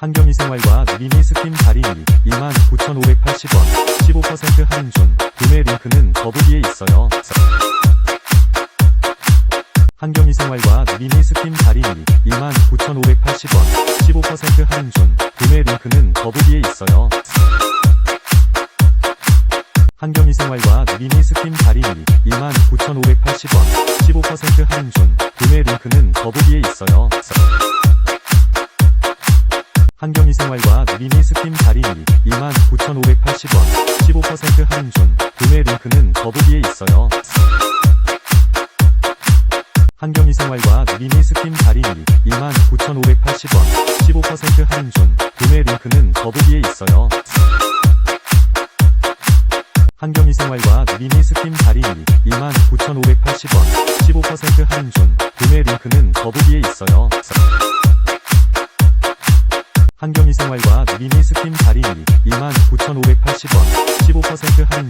한경이 생활과 미니 스킨 다리 29,580원 15% 할인 중 구매 링크는 더보기에 있어요. 한경이 생활과 미니 스킨 다리 29,580원 15% 할인 중 구매 링크는 더보기에 있어요. 한경이 생활과 미니 스킨 다리 29,580원 15% 할인 중 구매 링크는 더보기에 있어요. 한경이 생활과 미니 스킨 다리 29,580원 15% 할인 중 구매 링크는 더보기에 있어요. 한경이 생활과 미니 스킨 다리 29,580원 15% 할인 중 구매 링크는 더보기에 있어요. 한경이 생활과 미니 스킨 다리 29,580원 15% 할인 중 구매 링크는 더보기에 있어요. 한경이 생활과 미니 스킨 다리 29,580원 15% 할인